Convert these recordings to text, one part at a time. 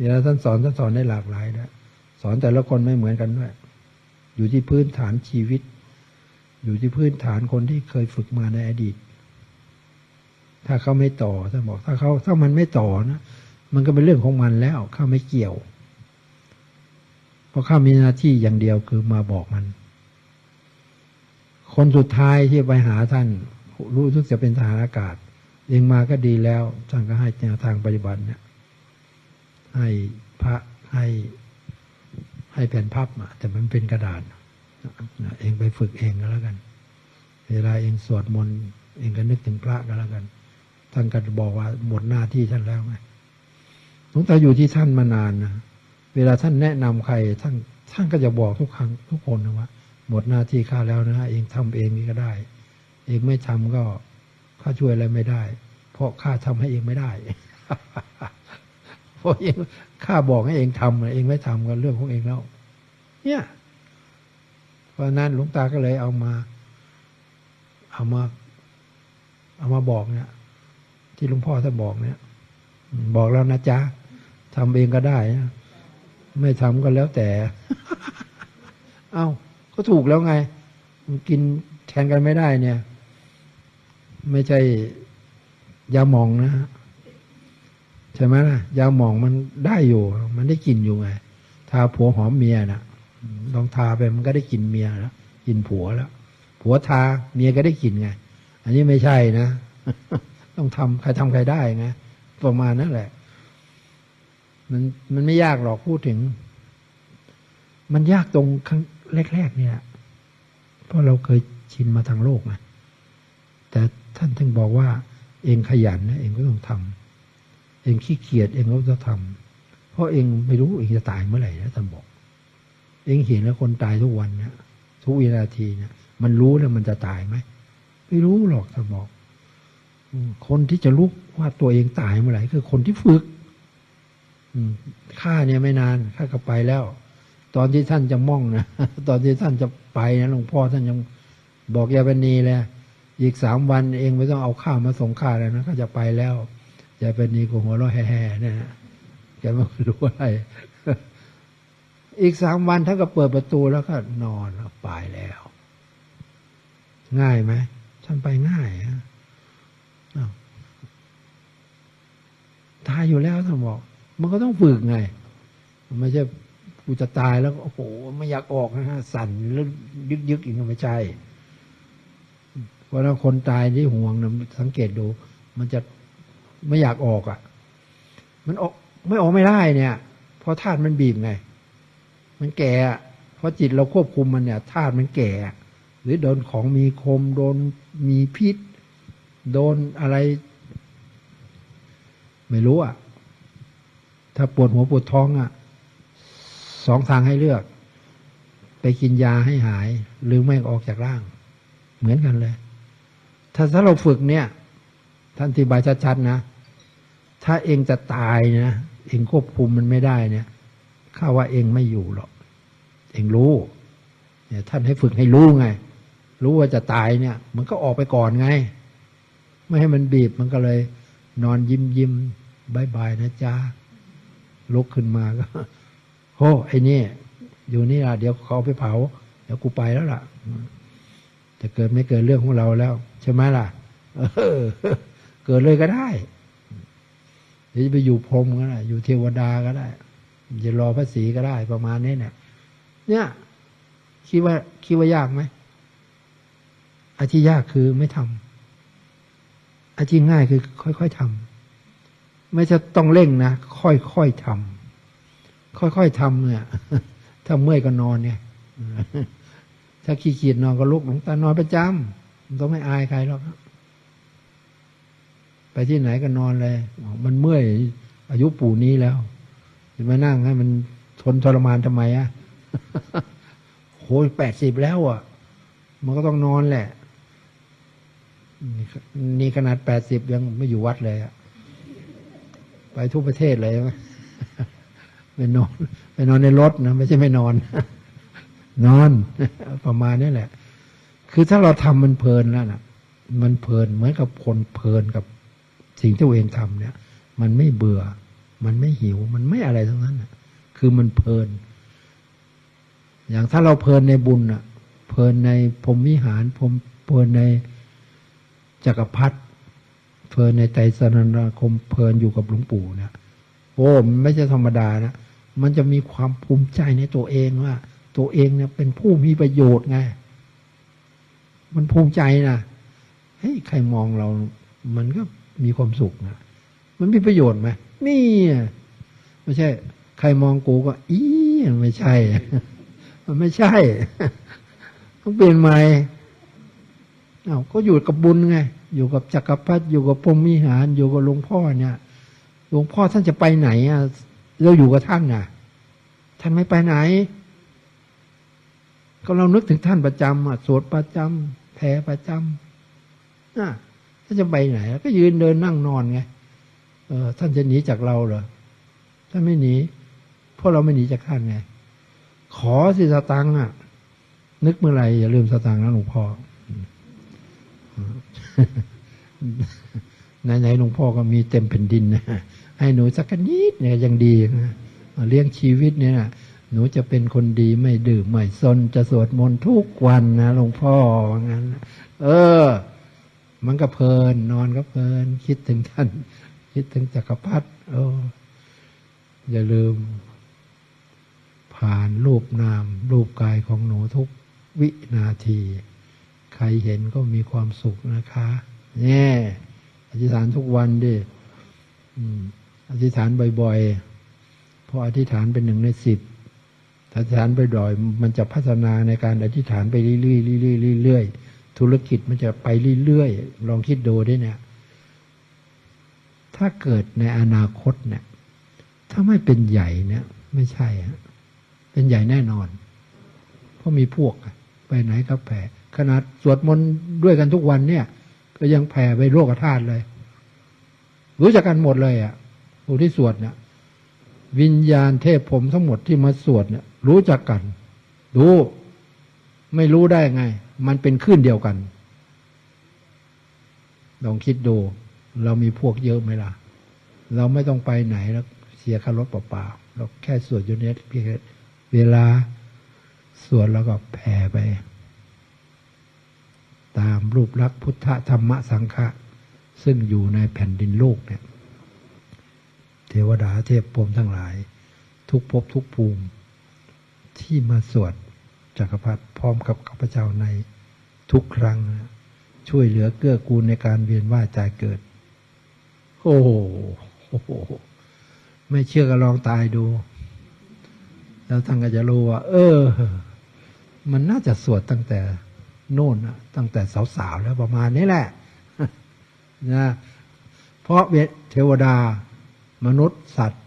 เวลาท่านสอนท่านสอนได้หลากหลายนะสอนแต่ละคนไม่เหมือนกันด้วยอยู่ที่พื้นฐานชีวิต อยู่ที่พื้นฐานคนที่เคยฝึกมาในอดีต ถ้าเขาไม่ต่อท่านบอก ถ้าเขาถ้ามันไม่ต่อนะมันก็เป็นเรื่องของมันแล้วข้าไม่เกี่ยว เพราะข้ามีหน้าที่อย่างเดียวคือมาบอกมัน คนสุดท้ายที่ไปหาท่าน รู้สึกจะเป็นทหารอากาศ เองมาก็ดีแล้วท่านก็ให้แนวทางปฏิบัติเนี่ย ให้พระให้ให้แผ่นพับมาแต่มันเป็นกระดาษเองไปฝึกเองก็แล้วกัน เวลาเองสวดมนต์เองก็นึกถึงพระก็แล้วกัน ท่านก็บอกว่าหมดหน้าที่ท่านแล้วไงหลวงตาอยู่ที่ท่านมานานนะเวลาท่านแนะนำใครท่านท่านก็จะบอกทุกครั้งทุกคนนะว่าหมดหน้าที่ข้าแล้วนะเองทำเองนี่ก็ได้ เองไม่ทำก็ข้าช่วยอะไรไม่ได้ เพราะข้าทำให้เองไม่ได้ เพราะเองข้าบอกให้เองทำเองไม่ทำก็เรื่องของเองแล้วเนี่ยเพราะนั้นหลวงตาก็เลยเอามา เอามา เอามาบอกเนี่ย ที่หลวงพ่อท่านบอกเนี่ย บอกแล้วนะจ๊ะทำเองก็ได้ไม่ทำก็แล้วแต่ เอ้าก็ถูกแล้วไง กินแทนกันไม่ได้เนี่ย ไม่ใช่ยาหมองนะฮะ ใช่ไหมล่ะยาหมองมันได้อยู่ มันได้กลิ่นอยู่ไงทาผัวหอมเมียนะ่ะลองทาไปมันก็ได้กลิ่นเมียแล้วกลิ่นผัวแล้ว ผัวทาเมียก็ได้กลิ่นไง อันนี้ไม่ใช่นะ ต้องทำใครทำใครได้ไงประมาณนั้นแหละ มันมันไม่ยากหรอกพูดถึง มันยากตรงครั้งแรกๆเนี่ยเพราะเราเคยชินมาทางโลกไงแต่ท่านถึงบอกว่า เองขยันนะเองก็ต้องทำ เองขี้เกียจเองก็ต้องทำเพราะเองไม่รู้เองจะตายเมื่อไหร่นะท่านบอก เองเห็นแล้วคนตายทุกวันเนี่ยทุกวินาทีเนี่ยมันรู้แล้วมันจะตายไหมไม่รู้หรอกท่านบอกคนที่จะรู้ว่าตัวเองตายเมื่อไหร่คือคนที่ฝึกข้าเนี่ยไม่นานข้าก็ไปแล้ว ตอนที่ท่านจะม่องนะตอนที่ท่านจะไปนะหลวงพ่อท่านยังบอกยาบันนีเลยอีกสามวันเองไม่ต้องเอาข้าวมาส่งข้าแล้วนะก็จะไปแล้ว ยาบันีก็หัวเราะแห่ๆนะฮะแกไม่รู้อะไร อีกสามวันท่านก็เปิดประตูแล้วก็นอนไปแล้ว ง่ายไหมท่านไปง่ายฮะตายอยู่แล้วท่านบอก มันก็ต้องฝึกไง ไม่ใช่กูจะตายแล้วโอ้โหไม่อยากออกนะฮะสั่นแล้วยึกยึกๆอีกไม่ใช่เพราะถ้าคนตายที่ห่วงนะสังเกตดู มันจะ ไม่อยากออกอะ มันออกไม่ออกไม่ได้เนี่ย เพราะธาตุมันบีบไง มันแก่เพราะจิตเราควบคุมมันเนี่ยธาตุมันแก่ หรือโดนของมีคม โดนมีพิษ โดนอะไร ไม่รู้อะ ถ้าปวดหัวปวดท้องอะสองทางให้เลือก ไปกินยาให้หาย หรือไม่ออกจากร่าง เหมือนกันเลย ถ้าถ้าเราฝึกเนี่ย ท่านอธิบายชัดๆนะ ถ้าเองจะตายนะเองควบคุมมันไม่ได้เนี่ยข้าว่าเองไม่อยู่หรอกเองรู้เนี่ยท่านให้ฝึกให้รู้ไง รู้ว่าจะตายเนี่ย มันก็ออกไปก่อนไง ไม่ให้มันบีบมันก็เลย นอนยิ้มยิ้มบายบายนะจ๊ะลุกขึ้นมาก็โอ้ไอ้นี่ อยู่นี่ล่ะ เดี๋ยวเขาเอาไปเผา เดี๋ยวกูไปแล้วล่ะจะเกิดไม่เกิดเรื่องของเราแล้ว ใช่ไหมล่ะเออเกิดเลยก็ได้ เดี๋ยวจะไปอยู่พรมก็ได้อยู่เทวดาก็ได้จะรอพระศรีก็ได้ประมาณนี้เนี่ยเนี่ยคิดว่าคิดว่ายากไหมอาที่ยากคือไม่ทำอาที่ง่ายคือค่อยๆทำไม่จะต้องเร่งนะค่อยๆทำค่อยๆทำเนี่ยถ้าเมื่อยก็นอนเนี่ยถ้าขี้เกียจนอนก็ลุกหลวงตานอนประจำต้องไม่อายใครหรอก ไปที่ไหนก็นอนเลย มันเมื่อยอายุปู่นี้แล้วจะมานั่งให้มันทนทรมานทำไมอะโหยแปดสิบแล้วอะ มันก็ต้องนอนแหละ นี่ขนาดแปดสิบยังไม่อยู่วัดเลยอะไปทุกประเทศเลยไหมไปนอนไปนอนในรถนะไม่ใช่ไม่นอน นอนประมาณนี้แหละ คือถ้าเราทำมันเพลินแล้วนะมันเพลินเหมือนกับคนเพลินกับ สิ่งที่ตัวเองทำเนี่ย มันไม่เบื่อ มันไม่หิว มันไม่อะไรทั้งนั้นคือมันเพลิน อย่างถ้าเราเพลินในบุญอะเพลินในพรหมวิหารพรมเพลินในจักรพรรดิเพลินในไตรสรณคมเพลินอยู่กับหลวงปู่เนี่ยโอ้มันไม่ใช่ธรรมดานะมันจะมีความภูมิใจในตัวเองว่า ตัวเองเนี่ยเป็นผู้มีประโยชน์ไง มันภูมิใจนะเฮ้ยใครมองเรา มันก็ มีความสุขนะมันมีประโยชน์ไหมนี่ไม่ใช่ ใครมองกูก็อีไม่ใช่ มันไม่ใช่ต้องเปลี่ยนใหม่เอาก็อยู่กับบุญไง อยู่กับจักรพรรดิอยู่กับพรหมิหาร อยู่กับหลวงพ่อเนี่ยหลวงพ่อท่านจะไปไหนอะเราอยู่กับท่านน่ะท่านไม่ไปไหน ก็เรานึกถึงท่านประจำอะสวดประจำแผ่ประจำน่ะ ท่านจะไปไหนก็ยืนเดินนั่งนอนไงเออท่านจะหนีจากเราเหรอท่านไม่หนีเพราะเราไม่หนีจากท่านไง ขอสิสตังค์อะ นึกเมื่อไหร่อย่าลืมสตังค์นะหลวงพ่อไหนๆหลวงพ่อก็มีเต็มแผ่นดินนะให้หนูสักนิดเนี่ยยังดีนะเลี้ยงชีวิตเนี่ยนะหนูจะเป็นคนดีไม่ดื่มไม่ซนจะสวดมนต์ทุกวันนะหลวงพ่องั้น เออ มันก็เพลิน นอนก็เพลิน คิดถึงท่าน คิดถึงจักรพรรดิโอ้อย่าลืม ผ่านรูปนาม รูปกายของหนูทุกวินาที ใครเห็นก็มีความสุขนะคะเนี่ยอธิษฐานทุกวันดิอธิษฐานบ่อยๆเพราะอธิษฐานเป็นหนึ่งในสิบอธิษฐานไปบ่อยๆมันจะพัฒนาในการอธิษฐานไปเรื่อยๆเรื่อยๆเรื่อยๆ ธุรกิจมันจะไปเรื่อยๆ ลองคิดดูด้วยเนี่ย ถ้าเกิดในอนาคตเนี่ย ถ้าไม่เป็นใหญ่เนี่ย ไม่ใช่ฮะเป็นใหญ่แน่นอน เพราะมีพวกไปไหนก็แผ่ขนาดสวดมนต์ด้วยกันทุกวันเนี่ย ก็ยังแผ่ไปโลกธาตุเลย รู้จักกันหมดเลยอะผู้ที่สวดเนี่ยวิญญาณเทพผมทั้งหมดที่มาสวดเนี่ย รู้จักกันรู้ ไม่รู้ได้ไง มันเป็นคลื่นเดียวกัน ลองคิดดู เรามีพวกเยอะไหมล่ะ เราไม่ต้องไปไหนแล้วเสียค่ารถเปล่าๆเราแค่สวดอยู่เนี้ยเพียงเวลาสวดแล้วก็แผ่ไป ตามรูปลักษณ์พุทธธรรมสังฆะซึ่งอยู่ในแผ่นดินโลกเนี่ย เทวดาเทพพรมทั้งหลาย ทุกภพทุกภูมิที่มาสวด จักรพรรดิพร้อมกับข้าพเจ้าในทุกครั้ง ช่วยเหลือเกื้อกูลในการเวียนว่ายจ่ายเกิด โอ้โหโหไม่เชื่อก็ลองตายดู แล้วท่านก็จะรู้ว่า เออ มันน่าจะสวดตั้งแต่โน่นนตั้งแต่สาวๆแล้วประมาณนี้แหละนะเพราะเวเทวดา มนุษย์สัตว์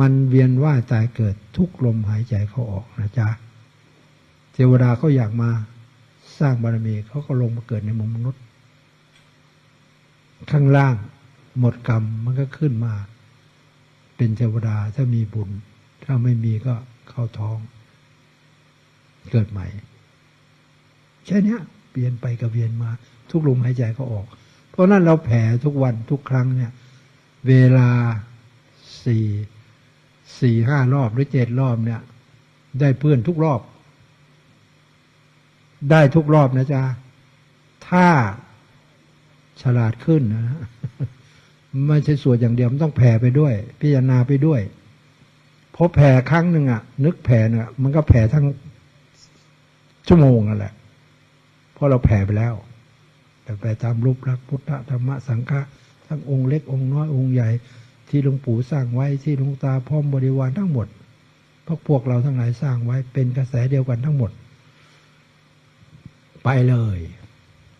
มันเวียนว่ายตายเกิดทุกลมหายใจเขาออกนะจ๊ะ เทวดาเขาอยากมาสร้างบารมีเขาก็ลงมาเกิดในมุมมนุษย์ ข้างล่างหมดกรรมมันก็ขึ้นมา เป็นเทวดาถ้ามีบุญ ถ้าไม่มีก็เข้าท้อง เกิดใหม่แค่นี้เปลี่ยนไปกับเวียนมา ทุกลมหายใจก็ออก เพราะนั้นเราแผ่ทุกวันทุกครั้งเนี่ย เวลาสี่สี่ห้ารอบหรือเจ็ดรอบเนี่ย ได้เพื่อนทุกรอบ ได้ทุกรอบนะจ๊ะ ถ้าฉลาดขึ้นนะไม่ใช่สวดอย่างเดียวมันต้องแผ่ไปด้วย พิจารณาไปด้วยเพราะแผ่ครั้งหนึ่งอะ นึกแผ่เนี่ยมันก็แผ่ทั้งชั่วโมงนั่นแหละเพราะเราแผ่ไปแล้ว แต่แผ่ตามรูปลักษณ์พุทธธรรมสังฆะทั้งองค์เล็กองค์น้อยองค์ใหญ่ ที่หลวงปู่สร้างไว้ที่หลวงตาพร้อมบริวารทั้งหมดพวกพวกเราทั้งหลายสร้างไว้เป็นกระแสเดียวกันทั้งหมด ไปเลย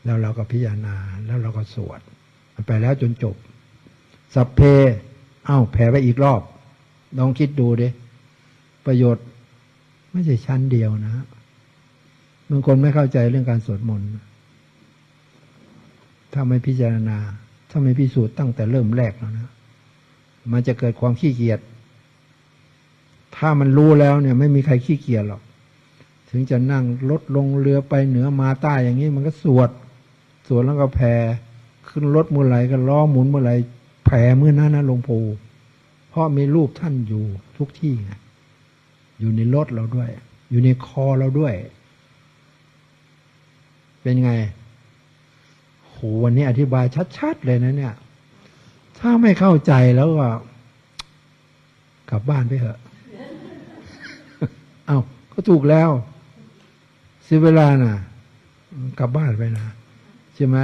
แล้วเราก็พิจารณาแล้วเราก็สวดไปแล้วจนจบ สัพเพ เอ้าแผ่ไปอีกรอบลองคิดดูดิประโยชน์ไม่ใช่ชั้นเดียวนะบางคนไม่เข้าใจเรื่องการสวดมนต์ถ้าไม่พิจารณา ถ้าไม่พิสูจน์ตั้งแต่เริ่มแรกแล้วนะมันจะเกิดความขี้เกียจถ้ามันรู้แล้วเนี่ย ไม่มีใครขี้เกียจหรอก ถึงจะนั่งรถลงเรือไปเหนือมาใต้อย่างนี้มันก็สวด สวดแล้วก็แผ่ขึ้นรถเมื่อไหร่ก็ล้อหมุนเมื่อไหร่แผ่เมื่อนั้นนะหลวงปู่เพราะมีรูปท่านอยู่ทุกที่ไงอยู่ในรถเราด้วย อยู่ในคอเราด้วย เป็นไงโหวันนี้อธิบายชัด ๆ เลยนะเนี่ย ถ้าไม่เข้าใจแล้วก็ กลับบ้านไปเถอะ เอาก็ถูกแล้ว เสียเวลาน่ะกลับบ้านไปนะใช่ไหม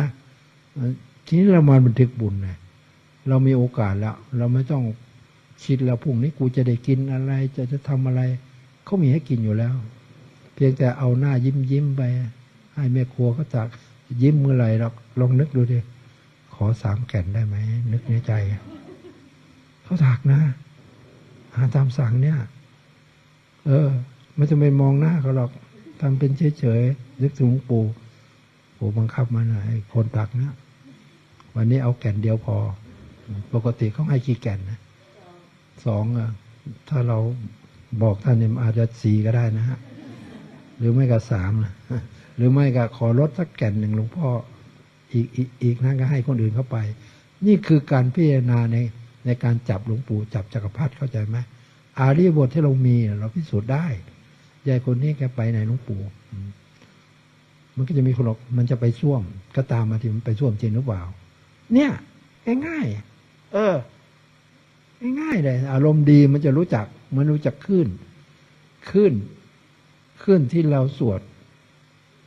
ทีนี้เรามาบันทึกบุญไงเรามีโอกาสแล้ว เราไม่ต้องคิดแล้วพรุ่งนี้กูจะได้กินอะไร จะจะทำอะไรเขามีให้กินอยู่แล้ว เพียงแต่เอาหน้ายิ้มยิ้มไป ให้แม่ครัวเขาจักยิ้มเมื่อไหร่เราลองนึกดูดิขอสามแก่นได้ไหมนึกในใจเขาถักนะหาตามสั่งเนี่ย เออ ไม่จะไม่มองหน้าเขาหรอก ทำเป็นเฉยๆนึกถึงหลวงปู่ปู่บังคับมาหน่อยคนตักนะวันนี้เอาแก่นเดียวพอ ปกติเขาให้กี่แก่นนะสองอะถ้าเราบอกท่านเนี่ยอาจจะสี่ก็ได้นะฮะหรือไม่ก็สามนะหรือไม่ก็ขอลดสักแก่นหนึ่งหลวงพ่ออีกอีกอีกนั่นก็ให้คนอื่นเข้าไป นี่คือการพิจารณาในในการจับหลวงปู่จับจักรพรรดิเข้าใจไหมอารียบทที่เรามีเราพิสูจน์ได้ ยายคนนี้แกไปไหนหลวงปู่มันก็จะมีคนบอกมันจะไปส้วม ก็ตามมาที่มันไปส้วมจริงหรือเปล่า เนี่ยง่ายๆเออ ง่ายๆเลย อารมณ์ดีมันจะรู้จัก มันรู้จักขึ้น ขึ้น ขึ้นที่เราสวด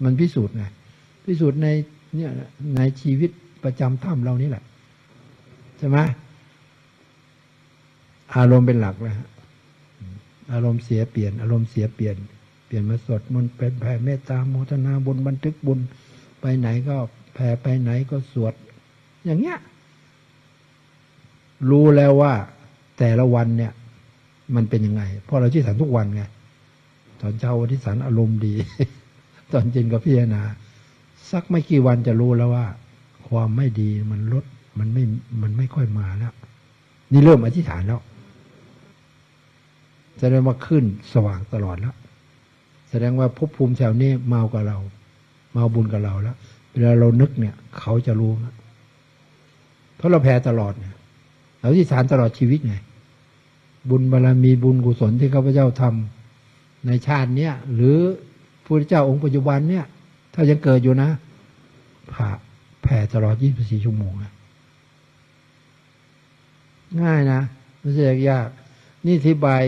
มันพิสูจน์ไงพิสูจน์ในเนี่ยในชีวิตประจำถ้ำเรานี่แหละ ใช่ไหมอารมณ์เป็นหลักเลยฮะ อารมณ์เสียเปลี่ยน อารมณ์เสียเปลี่ยน เปลี่ยนมาสดมนเป็นแผ่เมตตาโมทนาบุญบันทึกบุญ ไปไหนก็แผ่ไปไหนก็สวด อย่างเงี้ย รู้แล้วว่า แต่ละวันเนี่ย มันเป็นยังไง เพราะเราที่สันทุกวันไง ตอนเช้าวันที่สันอารมณ์ดี ตอนเย็นก็พิจารณา สักไม่กี่วันจะรู้แล้วว่า ความไม่ดีมันลด มันไม่ มันไม่ค่อยมาแล้ว นี่เริ่มอธิษฐานแล้ว แสดงว่าขึ้นสว่างตลอดแล้ว แสดงว่าภพภูมิแถวนี้เมากับเรา เมาบุญกับเราแล้ว เวลาเรานึกเนี่ย เขาจะรู้ เพราะเราแพ้ตลอดเนี่ยเราที่ฐานตลอดชีวิตไง บุญบารรมีบุญกุศลที่ข้าพเจ้าทำในชาติเนี้ยหรือพระเจ้าองค์ปัจจุบันเนี่ย ถ้ายังเกิดอยู่นะผ่าแผ่ตลอด 24 ชั่วโมงนะง่ายนะ ไม่ใช่ยาก นี่อธิบาย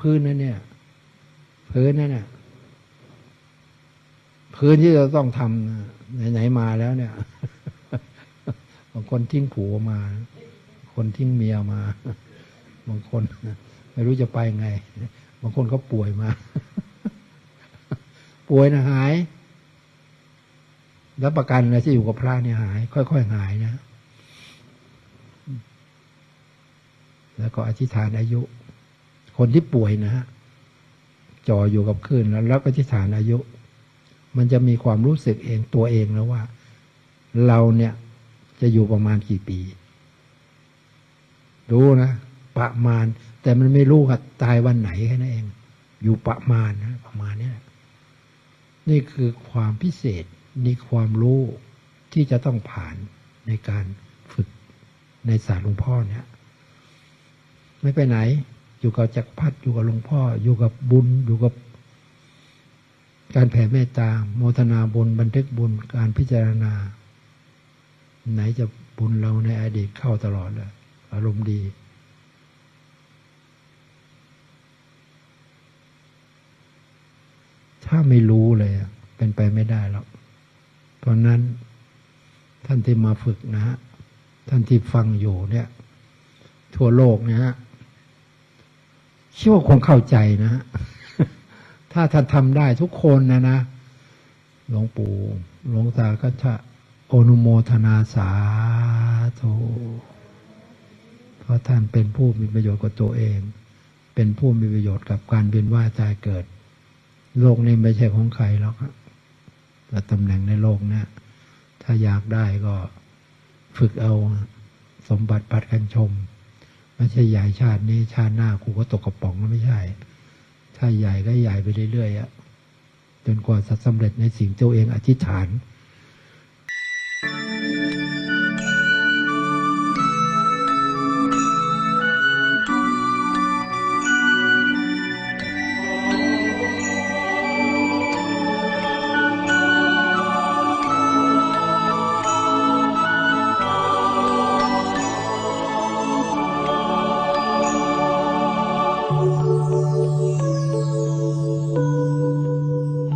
พื้นๆนะเนี่ยพื้นนั่นน่ะพื้นที่เราต้องทำนไหนๆมาแล้วเนี่ยบางคนทิ้งผัวมา คนทิ้งเมียมา บางคนไม่รู้จะไปไง บางคนเขาป่วยมา ป่วยนะหาย แล้วประกันนะที่อยู่กับพระเนี่ยหาย ค่อยๆหายนะ แล้วก็อธิษฐานอายุ คนที่ป่วยนะฮะจ่ออยู่กับคลื่นแล้วแล้วก็อธิษฐานอายุ มันจะมีความรู้สึกเองตัวเองแล้วว่า เราเนี่ยจะอยู่ประมาณกี่ปี รู้นะประมาณ แต่มันไม่รู้ว่าตายวันไหนแค่นั้นเอง อยู่ประมาณนะประมาณเนี้ยนี่คือความพิเศษนี่ความรู้ที่จะต้องผ่านในการฝึกในศาสตร์หลวงพ่อเนี่ย ไม่ไปไหน อยู่กับจักรพรรดิอยู่กับหลวงพ่อ อยู่กับบุญ อยู่กับ การแผ่เมตตา โมทนาบุญ บันทึกบุญ การพิจารณา ไหนจะบุญเราในอดีตเข้าตลอดเลยอารมณ์ดี ถ้าไม่รู้เลยเป็นไปไม่ได้หรอกเพราะนั้นท่านที่มาฝึกนะฮะ ท่านที่ฟังอยู่เนี่ย ทั่วโลกเนี่ยฮะ เชื่ว่าคงเข้าใจนะ ถ้าท่านทำได้ทุกคนนะนะ หลวงปู่ หลวงตาก็จะอนุโมทนาสาธุเพราะท่านเป็นผู้มีประโยชน์กับตัวเอง เป็นผู้มีประโยชน์กับการเวียนว่ายตายเกิด โลกนี้ไม่ใช่ของใครหรอกครับแต่ตำแหน่งในโลกเนี้ยถ้าอยากได้ก็ฝึกเอาสมบัติปัดกันชม ไม่ใช่ใหญ่ชาตินี้ชาติหน้ากูก็ตกกระป๋องแล้วไม่ใช่ ถ้าใหญ่ก็ใหญ่ไปเรื่อยๆอะจนกว่าจะสำเร็จในสิ่งตัวเองอธิษฐาน